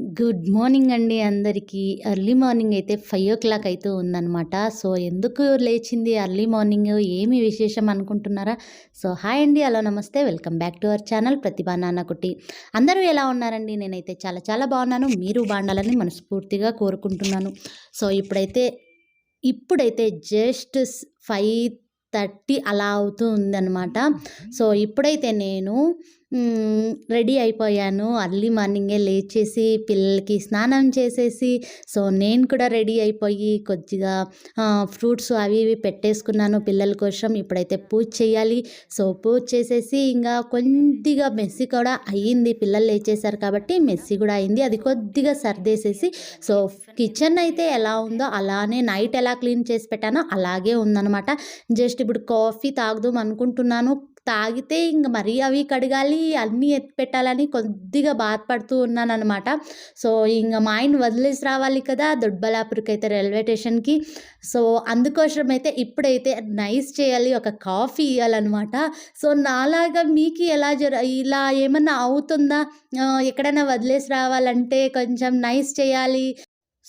Good morning అండి అందరికీ. Early morning అయితే ఫైవ్ ఓ క్లాక్ అయితే ఉందన్నమాట. సో ఎందుకు లేచింది ఎర్లీ మార్నింగ్? ఏమి విశేషం అనుకుంటున్నారా? సో హాయ్ అండి హలో నమస్తే. Welcome back to our channel Prathibha నాన్నకుటి అందరూ ఎలా ఉన్నారండి? నేనైతే చాలా చాలా బాగున్నాను. మీరు బాగుండాలని మనస్ఫూర్తిగా కోరుకుంటున్నాను. సో ఇప్పుడైతే ఇప్పుడైతే జస్ట్ ఫైవ్ థర్టీ అలా అవుతూ ఉందన్నమాట. సో ఇప్పుడైతే నేను రెడీ అయిపోయాను. అర్లీ మార్నింగే లేచేసి పిల్లలకి స్నానం చేసేసి సో నేను కూడా రెడీ అయిపోయి కొద్దిగా ఫ్రూట్స్ అవి ఇవి పెట్టేసుకున్నాను పిల్లల కోసం. ఇప్పుడైతే పూజ చేయాలి. సో పూజ చేసేసి ఇంకా కొద్దిగా మెస్సి కూడా అయ్యింది. పిల్లలు లేచేశారు కాబట్టి మెస్సి కూడా అయింది అది కొద్దిగా సర్దేసేసి సో కిచెన్ అయితే ఎలా ఉందో అలానే నైట్ ఎలా క్లీన్ చేసి పెట్టానో అలాగే ఉందన్నమాట. జస్ట్ ఇప్పుడు కాఫీ తాగుదాం అనుకుంటున్నాను. తాగితే ఇంక మరీ అవి కడగాలి అన్నీ ఎత్తి పెట్టాలని కొద్దిగా బాధపడుతూ ఉన్నాను అనమాట సో ఇంక మా ఆయన వదిలేసి రావాలి కదా దొడ్బలాపూర్కి అయితే రైల్వే స్టేషన్కి. సో అందుకోసం అయితే ఇప్పుడైతే నైస్ చేయాలి ఒక కాఫీ ఇవ్వాలన్నమాట సో నాలాగా మీకు ఎలా జర ఇలా ఏమన్నా అవుతుందా? ఎక్కడైనా వదిలేసి రావాలంటే కొంచెం నైస్ చేయాలి.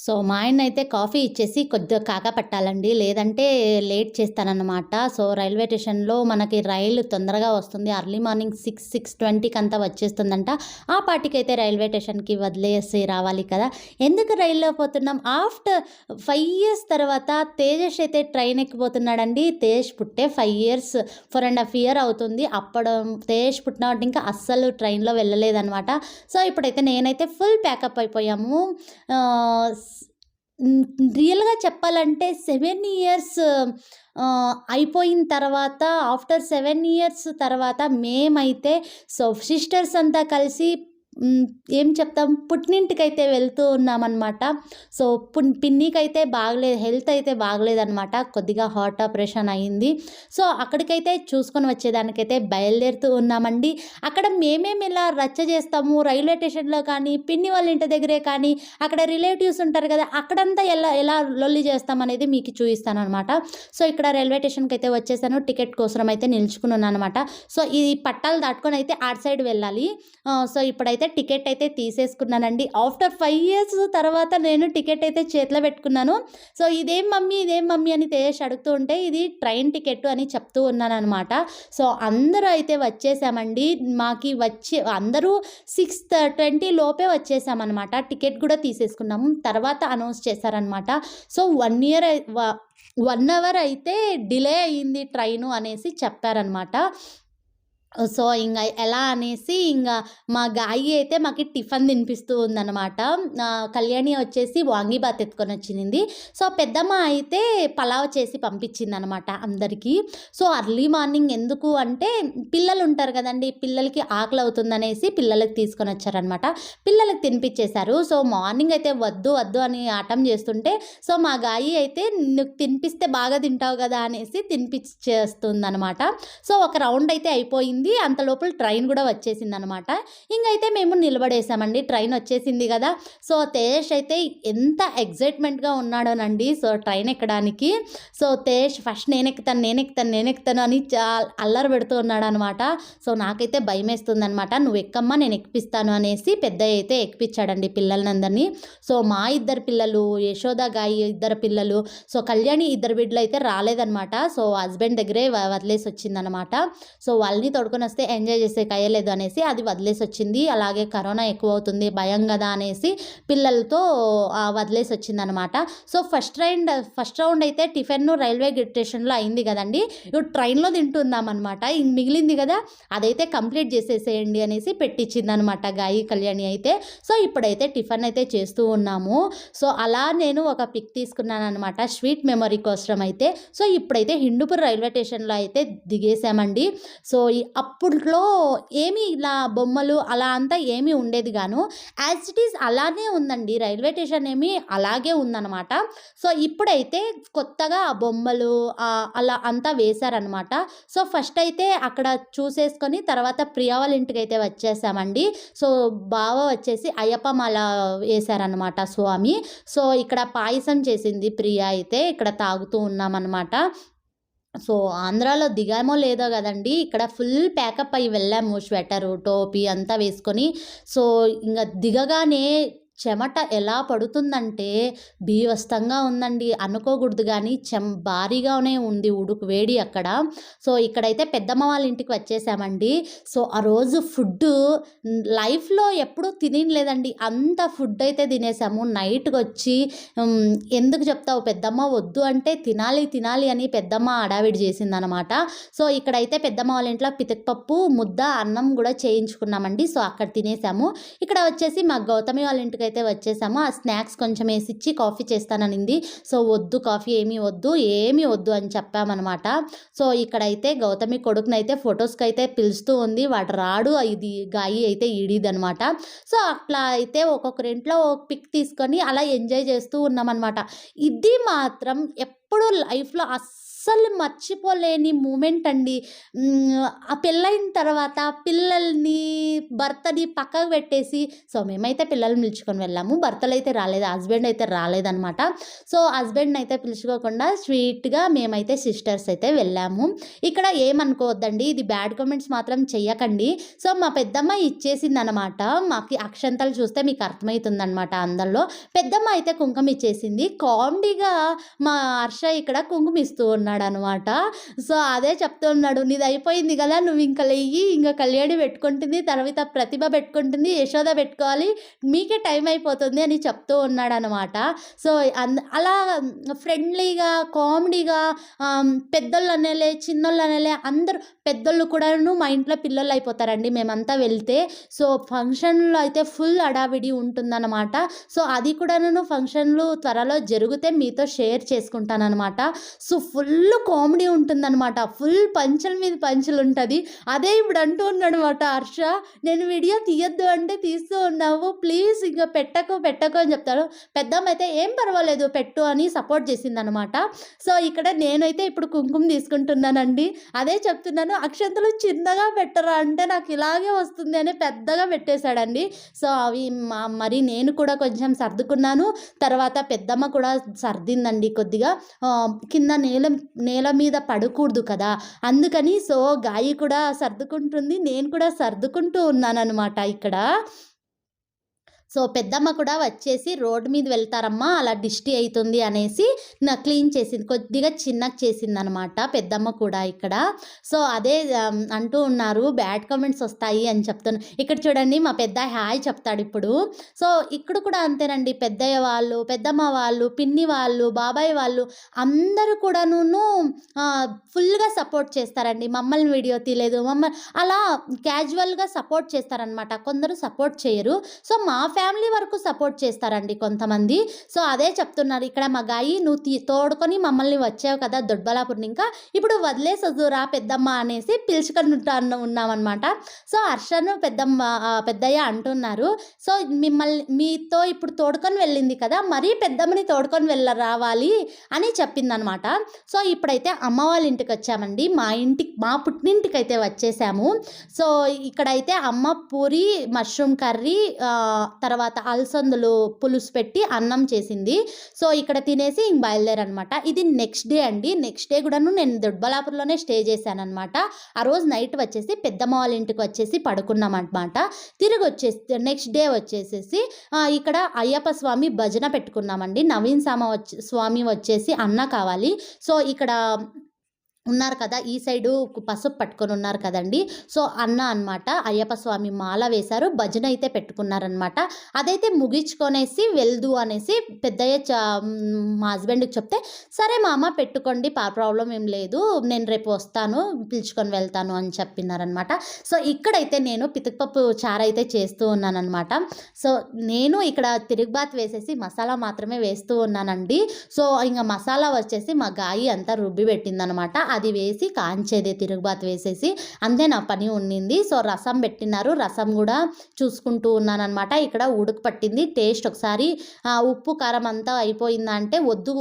సో మా ఆయన అయితే కాఫీ ఇచ్చేసి కొద్దిగా కాగా పట్టాలండి. లేదంటే లేట్ చేస్తానన్నమాట. సో రైల్వే స్టేషన్లో మనకి రైలు తొందరగా వస్తుంది. అర్లీ మార్నింగ్ సిక్స్ సిక్స్ ట్వంటీకి అంతా వచ్చేస్తుందంట. ఆ పార్టీకి అయితే రైల్వే స్టేషన్కి వదిలేసి రావాలి కదా. ఎందుకు రైల్లో పోతున్నాం? ఆఫ్టర్ ఫైవ్ ఇయర్స్ తర్వాత తేజస్ అయితే ట్రైన్ ఎక్కిపోతున్నాడండి. తేజస్ పుట్టే five years four and half year అవుతుంది. అప్పుడు తేజస్ పుట్టినప్పుడు ఇంకా అస్సలు ట్రైన్లో వెళ్ళలేదన్నమాట. సో ఇప్పుడైతే నేనైతే ఫుల్ ప్యాకప్ అయిపోయాము. రియల్గా చెప్పాలంటే సెవెన్ ఇయర్స్ అయిపోయిన తర్వాత ఆఫ్టర్ సెవెన్ ఇయర్స్ తర్వాత మేమైతే సో సిస్టర్స్ అంతా కలిసి ఏం చెప్తాం? పుట్టినింటికైతే వెళ్తూ ఉన్నామన్నమాట. సో పిన్నికైతే బాగలేదు హెల్త్ అయితే బాగలేదన్నమాట. కొద్దిగా హార్ట్ ఆపరేషన్ అయింది సో అక్కడికైతే చూసుకొని వచ్చేదానికైతే బయలుదేరుతూ ఉన్నామండి. అక్కడ మేమేమి ఇలా రచ్చ చేస్తాము? రైల్వే స్టేషన్లో కానీ పిన్ని వాళ్ళ ఇంటి దగ్గరే కానీ అక్కడ రిలేటివ్స్ ఉంటారు కదా అక్కడంతా ఎలా ఎలా లొల్లి చేస్తాం అనేది మీకు చూపిస్తాను అనమాట సో ఇక్కడ రైల్వే స్టేషన్కి అయితే వచ్చేసాను. టికెట్ కోసం అయితే నిల్చుకున్నాను అనమాట సో ఈ పట్టాలు దాటుకొని అయితే ఆట్ సైడ్ వెళ్ళాలి. సో ఇప్పుడైతే టికెట్ అయితే తీసేసుకున్నానండి. ఆఫ్టర్ ఫైవ్ ఇయర్స్ తర్వాత నేను టికెట్ అయితే చేతిలో పెట్టుకున్నాను. సో ఇదేం మమ్మీ ఇదేం మమ్మీ అని తేజేష్ అడుగుతూ ఉంటే ఇది ట్రైన్ టికెట్ అని చెప్తూ ఉన్నాను అనమాట సో అందరూ అయితే వచ్చేసామండి. మాకి వచ్చే అందరూ సిక్స్ ట్వంటీ లోపే వచ్చేసామన్నమాట. టికెట్ కూడా తీసేసుకున్నాము తర్వాత అనౌన్స్ చేశారనమాట so one year one hour అయితే డిలే అయ్యింది ట్రైను అనేసి చెప్పారనమాట సో ఇంకా ఎలా అనేసి ఇంకా మా గాయి అయితే మాకు టిఫిన్ తినిపిస్తూ ఉందన్నమాట. కళ్యాణి వచ్చేసి వాంగీబాత్ ఎత్తుకొని వచ్చింది సో పెద్దమ్మ అయితే పలావ్ చేసి పంపించింది అనమాట అందరికీ. సో అర్లీ మార్నింగ్ ఎందుకు అంటే పిల్లలు ఉంటారు కదండి పిల్లలకి ఆకలి అవుతుందనేసి పిల్లలకి తీసుకొని వచ్చారనమాట పిల్లలకి తినిపించేశారు సో మార్నింగ్ అయితే వద్దు వద్దు అని ఆటం చేస్తుంటే సో మా గాయి అయితే నువ్వు తినిపిస్తే బాగా తింటావు కదా అనేసి తినిపించేస్తుంది అనమాట సో ఒక రౌండ్ అయితే అయిపోయింది. అంత లోపల ట్రైన్ కూడా వచ్చేసింది అనమాట ఇంకైతే మేము నిలబడేసామండి. ట్రైన్ వచ్చేసింది కదా. సో తేజ్ అయితే ఎంత ఎగ్జైట్మెంట్గా ఉన్నాడోనండి. సో ట్రైన్ ఎక్కడానికి. సో తేజ్ ఫస్ట్ నేను ఎక్కుతాను నేను ఎక్కుతాను నేను ఎక్కుతాను అని చాలా అల్లరి పెడుతూ ఉన్నాడు అనమాట సో నాకైతే భయం వేస్తుంది అనమాట నువ్వు ఎక్కమ్మా నేను ఎక్కిపిస్తాను అనేసి పెద్ద అయితే ఎక్కిపించాడండి పిల్లలందరినీ సో మా ఇద్దరు పిల్లలు యశోద గాయి ఇద్దరు పిల్లలు సో కళ్యాణి ఇద్దరు బిడ్డలు అయితే రాలేదనమాట. సో హస్బెండ్ దగ్గరే వదిలేసి వచ్చిందనమాట సో వాళ్ళని తోడుకొని వస్తే ఎంజాయ్ చేసే కయ్యలేదు అనేసి అది వదిలేసి వచ్చింది అలాగే కరోనా ఎక్కువ అవుతుంది భయం కదా అనేసి పిల్లలతో వదిలేసి వచ్చింది అనమాట so first round first round అయితే టిఫిన్ రైల్వే స్టేషన్లో అయింది కదండి. ఇప్పుడు ట్రైన్లో తింటున్నాం అనమాట ఇంక మిగిలింది కదా అదైతే కంప్లీట్ చేసేసేయండి అనేసి పెట్టించింది అనమాట గాయి కళ్యాణి అయితే. సో ఇప్పుడైతే టిఫిన్ అయితే చేస్తూ ఉన్నాము. సో అలా నేను ఒక పిక్ తీసుకున్నాను అనమాట స్వీట్ మెమరీ కోసం అయితే సో ఇప్పుడైతే హిందూపూర్ రైల్వే స్టేషన్లో అయితే దిగేసామండి. సో అప్పట్లో ఏమీ ఇలా బొమ్మలు అలా అంతా ఏమీ ఉండేది గాను. యాజ్ ఇట్ ఈస్ అలానే ఉందండి. రైల్వే స్టేషన్ ఏమి అలాగే ఉందన్నమాట. సో ఇప్పుడైతే కొత్తగా ఆ బొమ్మలు అలా అంతా వేశారనమాట సో ఫస్ట్ అయితే అక్కడ చూసేసుకొని తర్వాత ప్రియా వాళ్ళ ఇంటికి అయితే వచ్చేసామండి. సో బావ వచ్చేసి అయ్యప్ప మాల వేశారనమాట స్వామి. సో ఇక్కడ పాయసం చేసింది ప్రియా అయితే. ఇక్కడ తాగుతూ ఉన్నామన్నమాట. సో ఆంధ్రాలో దిగామో లేదో కదండి ఇక్కడ ఫుల్ ప్యాకప్ అయ్యి వెళ్ళాము స్వెటరు టోపీ అంతా వేసుకొని. సో ఇంకా దిగగానే చెమట ఎలా పడుతుందంటే బీవస్తంగా ఉందండి. అనుకోకూడదు కానీ చెం భారీగానే ఉంది ఉడుకు వేడి అక్కడ. సో ఇక్కడైతే పెద్దమ్మ వాళ్ళ ఇంటికి వచ్చేసామండి. సో ఆ రోజు ఫుడ్ లైఫ్లో ఎప్పుడూ తినలేదండి అంత ఫుడ్ అయితే తినేసాము. నైట్కి వచ్చి ఎందుకు చెప్తావు పెద్దమ్మ? వద్దు అంటే తినాలి తినాలి అని పెద్దమ్మ అడావిడి చేసిందనమాట. సో ఇక్కడైతే పెద్దమ్మ వాళ్ళ ఇంట్లో పితకపప్పు ముద్ద అన్నం కూడా చేయించుకున్నామండి. సో అక్కడ తినేసాము. ఇక్కడ వచ్చేసి మా గౌతమి వాళ్ళ ఇంటికి అయితే వచ్చేసాము ఆ స్నాక్స్ కొంచెం వేసి ఇచ్చి కాఫీ చేస్తాననింది. సో వద్దు కాఫీ ఏమీ వద్దు ఏమీ వద్దు అని చెప్పామన్నమాట సో ఇక్కడైతే గౌతమి కొడుకునైతే ఫొటోస్కి అయితే పిలుస్తూ ఉంది. వాడు రాడు ఇది గాయి అయితే ఈడిదనమాట. సో అట్లా అయితే ఒక్కొక్కరి ఇంట్లో ఒక పిక్ తీసుకొని అలా ఎంజాయ్ చేస్తూ ఉన్నామన్నమాట ఇది మాత్రం ఎప్పుడు లైఫ్లో అస్సలు మర్చిపోలేని మూమెంట్ అండి. ఆ పెళ్ళైన తర్వాత పిల్లల్ని భర్తని పక్కకు పెట్టేసి సో మేమైతే పిల్లల్ని పిలుచుకొని వెళ్ళాము. భర్తలు అయితే రాలేదు హస్బెండ్ అయితే రాలేదనమాట సో హస్బెండ్ అయితే పిలుచుకోకుండా స్వీట్గా మేమైతే సిస్టర్స్ అయితే వెళ్ళాము. ఇక్కడ ఏమనుకోవద్దండి ఇది బ్యాడ్ కామెంట్స్ మాత్రం చెయ్యకండి. సో మా పెద్దమ్మ ఇచ్చేసింది అనమాట మాకు అక్షంతలు చూస్తే మీకు అర్థమవుతుందనమాట అందరిలో. పెద్దమ్మ అయితే కుంకుమ ఇచ్చేసింది. కామెడీగా మా హర్ష ఇక్కడ కుంకుమ ఇస్తూ ఉన్నాడు. అనమాట సో అదే చెప్తున్నాడు నీది అయిపోయింది కదా నువ్వు ఇంకా లేయి ఇంకా కళ్యాణి పెట్టుకుంటుంది తర్వాత ప్రతిభ పెట్టుకుంటుంది యశోద పెట్టుకోవాలి మీకే టైం అయిపోతుంది అని చెప్తూ ఉన్నాడు అనమాట సో అలా ఫ్రెండ్లీగా కామెడీగా పెద్దోళ్ళు అనేలే చిన్నోళ్ళు అనేలే అందరూ పెద్దోళ్ళు కూడాను మా ఇంట్లో పిల్లలు అయిపోతారండి మేమంతా వెళ్తే. సో ఫంక్షన్లో అయితే ఫుల్ అడావిడి ఉంటుందన్నమాట సో అది కూడాను ఫంక్షన్లు త్వరలో జరిగితే మీతో షేర్ చేసుకుంటానమాట సో ఫుల్ ఫుల్ కామెడీ ఉంటుందన్నమాట. ఫుల్ పంచల మీద పంచలు ఉంటుంది. అదే ఇప్పుడు అంటూ ఉన్నాడు అనమాట హర్ష నేను వీడియో తీయొద్దు అంటే తీస్తూ ఉన్నావు. ప్లీజ్ ఇంకా పెట్టకు పెట్టకు అని చెప్తాడు. పెద్దమ్మ అయితే ఏం పర్వాలేదు పెట్టు అని సపోర్ట్ చేసిందనమాట సో ఇక్కడ నేనైతే ఇప్పుడు కుంకుమ తీసుకుంటున్నానండి. అదే చెప్తున్నాను అక్షంతలు చిన్నగా పెట్టరా అంటే నాకు ఇలాగే వస్తుంది అని పెద్దగా పెట్టేశాడండి. సో అవి మరి నేను కూడా కొంచెం సర్దుకున్నాను. తర్వాత పెద్దమ్మ కూడా సర్దిందండి కొద్దిగా. కింద నేల నేల మీద పడకూడదు కదా. అందుకని సో గాయి కూడా సర్దుకుంటుంది నేను కూడా సర్దుకుంటూ ఉన్నానన్నమాట ఇక్కడ. సో పెద్దమ్మ కూడా వచ్చేసి రోడ్డు మీద వెళ్తారమ్మా అలా డిస్టి అవుతుంది అనేసి నా క్లీన్ చేసింది. కొద్దిగా చిన్నగా చేసింది అనమాట పెద్దమ్మ కూడా ఇక్కడ. సో అదే అంటూ ఉన్నారు బ్యాడ్ కామెంట్స్ వస్తాయి అని చెప్తున్నా. ఇక్కడ చూడండి మా పెద్ద హాయ్ చెప్తాడు ఇప్పుడు. సో ఇక్కడ కూడా అంతేనండి పెద్దయ్య వాళ్ళు పెద్దమ్మ వాళ్ళు పిన్ని వాళ్ళు బాబాయ్ వాళ్ళు అందరూ కూడాను ఫుల్గా సపోర్ట్ చేస్తారండి. మమ్మల్ని వీడియో తీయలేదు మమ్మల్ని అలా క్యాజువల్గా సపోర్ట్ చేస్తారనమాట. కొందరు సపోర్ట్ చేయరు. సో మా ఫ్యామిలీ ఫ్యామిలీ వరకు సపోర్ట్ చేస్తారండి కొంతమంది. సో అదే చెప్తున్నారు. ఇక్కడ మా గాయి నువ్వు తీ తోడుకొని మమ్మల్ని వచ్చావు కదా దొడ్బలాపురం ఇంకా ఇప్పుడు వదిలేసొద్దురా పెద్దమ్మ అనేసి పిలుచుకొని ఉన్నామన్నమాట. సో హర్షను పెద్దమ్మ పెద్దయ్య అంటున్నారు. సో మిమ్మల్ని మీతో ఇప్పుడు తోడుకొని వెళ్ళింది కదా మరీ పెద్దమ్మని తోడుకొని వెళ్ళ రావాలి అని చెప్పిందనమాట సో ఇప్పుడైతే అమ్మ వాళ్ళ ఇంటికి వచ్చామండి. మా ఇంటికి మా పుట్టినింటికి అయితే వచ్చేసాము. సో ఇక్కడైతే అమ్మ పూరి మష్రూమ్ కర్రీ తర్వాత తర్వాత అలసందులు పులుసు పెట్టి అన్నం చేసింది. సో ఇక్కడ తినేసి ఇంక బయలుదేరనమాట. ఇది నెక్స్ట్ డే అండి. నెక్స్ట్ డే కూడాను నేను దొడ్బలాపూర్లోనే స్టే చేశాను అనమాట ఆ రోజు నైట్ వచ్చేసి పెద్దమ్మ వాళ్ళ ఇంటికి వచ్చేసి పడుకున్నామన్నమాట తిరిగి వచ్చేసి నెక్స్ట్ డే వచ్చేసేసి ఇక్కడ అయ్యప్ప స్వామి భజన పెట్టుకున్నామండి. నవీన్ సామ వచ్చి స్వామి వచ్చేసి అన్న కావాలి. సో ఇక్కడ ఉన్నారు కదా ఈ సైడు పసుపు పట్టుకొని ఉన్నారు కదండి. సో అన్న అనమాట అయ్యప్ప స్వామి మాల వేశారు భజన అయితే పెట్టుకున్నారనమాట అదైతే ముగించుకొనేసి వెళ్దు అనేసి పెద్దయ్య మా హస్బెండ్కి చెప్తే సరే మామ పెట్టుకోండి పా ప్రాబ్లం ఏం లేదు నేను రేపు వస్తాను పిలుచుకొని వెళ్తాను అని చెప్పినారనమాట సో ఇక్కడైతే నేను పితకపప్పు చారు అయితే చేస్తూ ఉన్నానమాట సో నేను ఇక్కడ తిరుగుబాత్ వేసేసి మసాలా మాత్రమే వేస్తూ ఉన్నానండి. సో ఇంకా మసాలా వచ్చేసి మా గాయి అంతా రుబ్బి పెట్టిందనమాట అది వేసి కాంచేది తిరుగుబాత్ వేసేసి అంతే నా పని ఉండింది. సో రసం పెట్టినారు. రసం కూడా చూసుకుంటూ ఉన్నానమాట ఇక్కడ ఉడుకు పట్టింది. టేస్ట్ ఒకసారి ఉప్పు కారం అంతా అయిపోయిందా అంటే వద్దు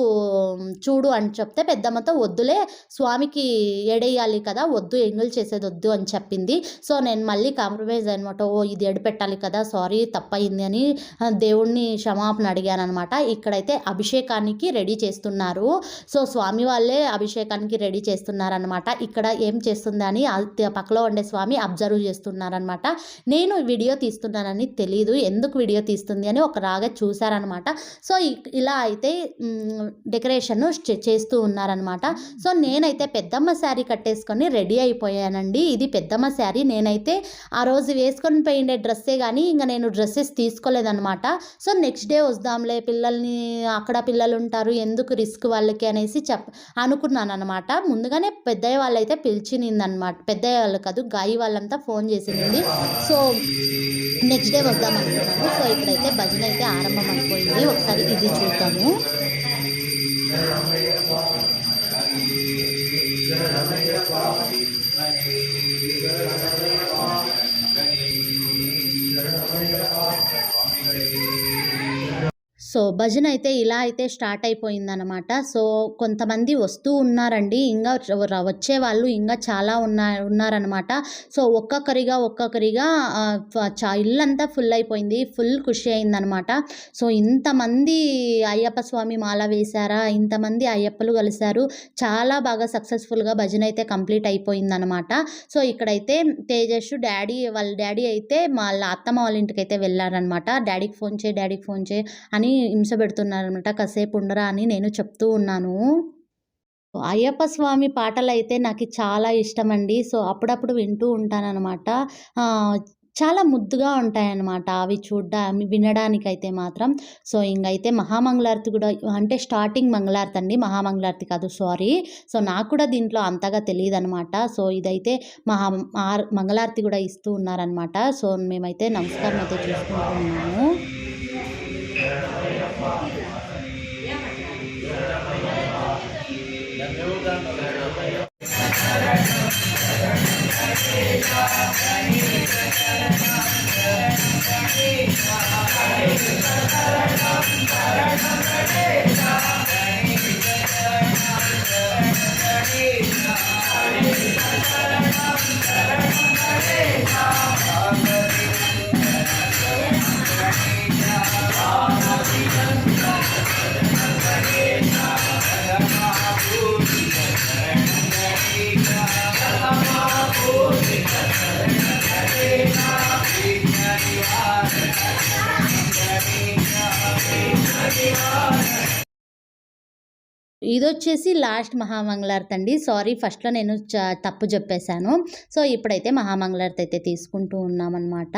చూడు అని చెప్తే పెద్దమ్మతో వద్దులే స్వామికి ఎడేయాలి కదా వద్దు ఎంగులు చేసేది వద్దు అని చెప్పింది. సో నేను మళ్ళీ కాంప్రమైజ్ అనమాట ఓ ఇది ఎడపెట్టాలి కదా సారీ తప్పయింది అని దేవుణ్ణి క్షమాపణ అడిగాను అనమాట ఇక్కడైతే అభిషేకానికి రెడీ చేస్తున్నారు. సో స్వామి వాళ్ళే అభిషేకానికి రెడీ చేస్తారు. చేస్తున్నారనమాట ఇక్కడ ఏం చేస్తుందని పక్కలో ఉండే స్వామి అబ్జర్వ్ చేస్తున్నారనమాట నేను వీడియో తీస్తున్నానని తెలియదు ఎందుకు వీడియో తీస్తుంది అని ఒక రాగా చూశారనమాట సో ఇ- ఇలా అయితే డెకరేషన్ చేస్తూ ఉన్నారనమాట సో నేనైతే పెద్దమ్మ శారీ కట్టేసుకొని రెడీ అయిపోయానండి. ఇది పెద్దమ్మ శారీ. నేనైతే ఆ రోజు వేసుకొని పోయిండే డ్రెస్సే కానీ ఇంకా నేను డ్రెస్సెస్ తీసుకోలేదనమాట సో నెక్స్ట్ డే వద్దాంలే పిల్లల్ని అక్కడ పిల్లలు ఉంటారు ఎందుకు రిస్క్ వాళ్ళకి అనేసి చెప్ అనుకున్నాను అనమాట ముందుగా అనగానే పెద్దయ్య వాళ్ళైతే పిలిచినిందనమాట. పెద్దయ్య వాళ్ళు కాదు గాయి వాళ్ళంతా ఫోన్ చేసింది. సో నెక్స్ట్ డే వద్దాం అనుకున్నాను. సో ఇక్కడైతే భజన అయితే ఆరంభం అయిపోయింది ఒకసారి ఇది చూద్దాము. సో భజన అయితే ఇలా అయితే స్టార్ట్ అయిపోయిందనమాట సో కొంతమంది వస్తూ ఉన్నారండి. ఇంకా వచ్చే వాళ్ళు ఇంకా చాలా ఉన్నా ఉన్నారనమాట సో ఒక్కొక్కరిగా ఒక్కొక్కరిగా చా ఇల్లంతా ఫుల్ అయిపోయింది. ఫుల్ ఖుషి అయిందనమాట సో ఇంతమంది అయ్యప్ప స్వామి మాల వేశారా? ఇంతమంది అయ్యప్పలు కలిశారు. చాలా బాగా సక్సెస్ఫుల్గా భజన అయితే కంప్లీట్ అయిపోయిందనమాట సో ఇక్కడైతే తేజస్ డాడీ వాళ్ళ డాడీ అయితే వాళ్ళ అత్తమ్మ వాళ్ళ ఇంటికి అయితే వెళ్ళారనమాట డాడీకి ఫోన్ చేయి డాడీకి ఫోన్ చేయి అని హింస పెడుతున్నారనమాట కాసేపు ఉండరా అని నేను చెప్తూ ఉన్నాను. అయ్యప్ప స్వామి పాటలు అయితే నాకు చాలా ఇష్టం అండి సో అప్పుడప్పుడు వింటూ ఉంటానన్నమాట. చాలా ముద్దుగా ఉంటాయన్నమాట. అవి చూడ్డా వినడానికైతే మాత్రం. సో ఇంకైతే మహామంగళారతి కూడా అంటే స్టార్టింగ్ మంగళారతి అండి. మహామంగళారతి కాదు సారీ. సో నాకు కూడా దీంట్లో అంతగా తెలియదు అనమాట సో ఇదైతే మహా ఆర్- మంగళారతి కూడా ఇస్తూ ఉన్నారనమాట సో మేమైతే నమస్కారం అయితే చేసుకుంటూ ఉన్నాము ఇది వచ్చేసి లాస్ట్ మహామంగళారతి అండి. సారీ ఫస్ట్లో నేను చ తప్పు చెప్పేశాను సో ఇప్పుడైతే మహామంగళారతి అయితే తీసుకుంటూ ఉన్నామన్నమాట.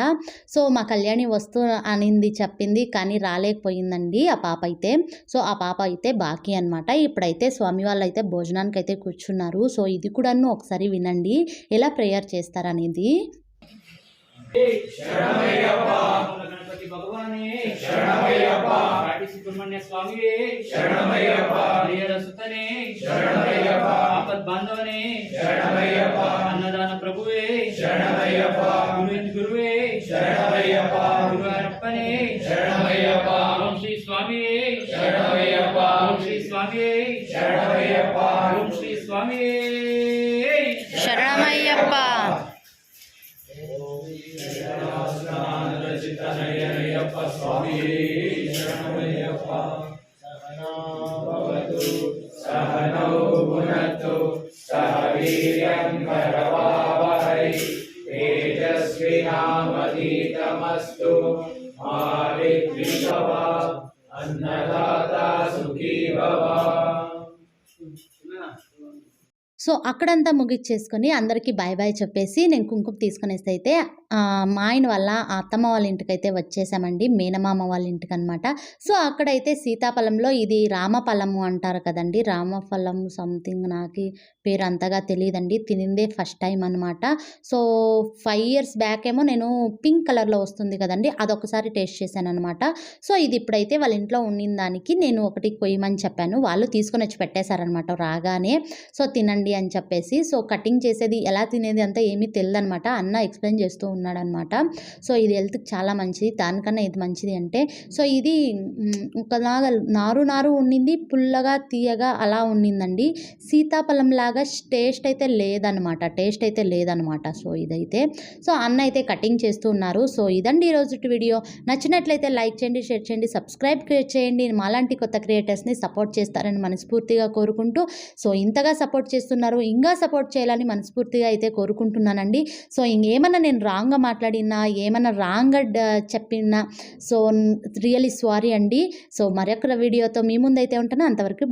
సో మా కళ్యాణి వస్తూ అనింది చెప్పింది కానీ రాలేకపోయిందండి ఆ పాప అయితే. సో ఆ పాప అయితే బాకీ అనమాట ఇప్పుడైతే స్వామి వాళ్ళు అయితే భోజనానికి అయితే కూర్చున్నారు. సో ఇది కూడాను ఒకసారి వినండి. ఎలా ప్రేయర్ చేస్తారనేది? ಶರಣಮಯ್ಯಪ್ಪ ಗಣಪತಿ ಭಗವಾನೇ ಶರಣಮಯ್ಯಪ್ಪ ಕಾಟಿ ಸುಬ್ರಹ್ಮಣ್ಯ ಸ್ವಾಮಿಯೇ ಶರಣಮಯ್ಯಪ್ಪ ಪ್ರಿಯರ ಸುತನೇ ಶರಣಮಯ್ಯಪ್ಪ ಆಪದ್ ಬಾಂಧವನೇ ಶರಣಮಯ್ಯಪ್ಪ ಅನ್ನದಾನ ಪ್ರಭುವೇ ಶರಣಮಯ್ಯಪ್ಪ ಗುರುವಿನ ಗುರುವೇ ಶರಣಮಯ್ಯಪ್ಪ ಗುರುವಾರಪ್ಪನೇ ಶರಣಮಯ್ಯಪ್ಪ ಓಂ ಶ್ರೀ ಸ್ವಾಮಿಯೇ ಶರಣಮಯ್ಯಪ್ಪ ಓಂ ಶ್ರೀ ಸ್ವಾಮಿಯೇ ಶರಣಮಯ್ಯಪ್ಪ ಓಂ ಶ್ರೀ ಸ್ವಾಮಿಯೇ తేజస్వినామధీతమస్తు మా విద్విషవ అన్నదాత సుఖీ సో అక్కడంతా ముగిచ్చేసుకొని అందరికీ బాయ్ బాయ్ చెప్పేసి నేను కుంకుమ తీసుకునేసి అయితే మా ఆయన వాళ్ళ ఆ అత్తమ్మ వాళ్ళ ఇంటికైతే వచ్చేసామండి మేనమామ వాళ్ళ ఇంటికి అనమాట సో అక్కడైతే సీతాఫలంలో ఇది రామఫలము అంటారు కదండి రామఫలం సంథింగ్ నాకు పేరు అంతగా తెలియదండి తినిందే ఫస్ట్ టైం అనమాట సో ఫైవ్ ఇయర్స్ బ్యాక్ ఏమో నేను పింక్ కలర్లో వస్తుంది కదండి అదొకసారి టేస్ట్ చేశాను అనమాట సో ఇది ఇప్పుడైతే వాళ్ళ ఇంట్లో ఉండిన దానికి నేను ఒకటి కొయ్యమని చెప్పాను వాళ్ళు తీసుకొని వచ్చి పెట్టేశారనమాట రాగానే. సో తినండి అని చెప్పేసి సో కటింగ్ చేసేది ఎలా తినేది అంతా ఏమీ తెలియదనమాట అన్న ఎక్స్ప్లెయిన్ చేస్తూ ఉన్నాడనమాట. సో ఇది హెల్త్కి చాలా మంచిది. దానికన్నా ఇది మంచిది అంటే సో ఇది ఒకలాగా నారు నారు ఉండింది పుల్లగా తీయగా అలా ఉండిందండి. సీతాఫలం లాగా టేస్ట్ అయితే లేదనమాట. టేస్ట్ అయితే లేదనమాట. సో ఇదైతే. సో అన్న అయితే కటింగ్ చేస్తూ ఉన్నారు. సో ఇదండి ఈరోజు వీడియో. నచ్చినట్లయితే లైక్ చేయండి షేర్ చేయండి సబ్స్క్రైబ్ చేయండి. మాలాంటి కొత్త క్రియేటర్స్ని సపోర్ట్ చేస్తారని మనస్ఫూర్తిగా కోరుకుంటూ సో ఇంతగా సపోర్ట్ చేస్తున్నారు ఇంకా సపోర్ట్ చేయాలని మనస్ఫూర్తిగా అయితే కోరుకుంటున్నానండి. సో ఇంకేమన్నా నేను రాంగ్గా మాట్లాడినా ఏమైనా రాంగ్గా చెప్పినా సో రియలీ సారీ అండి సో మరొక వీడియోతో మీ ముందైతే ఉంటాను అంతవరకు.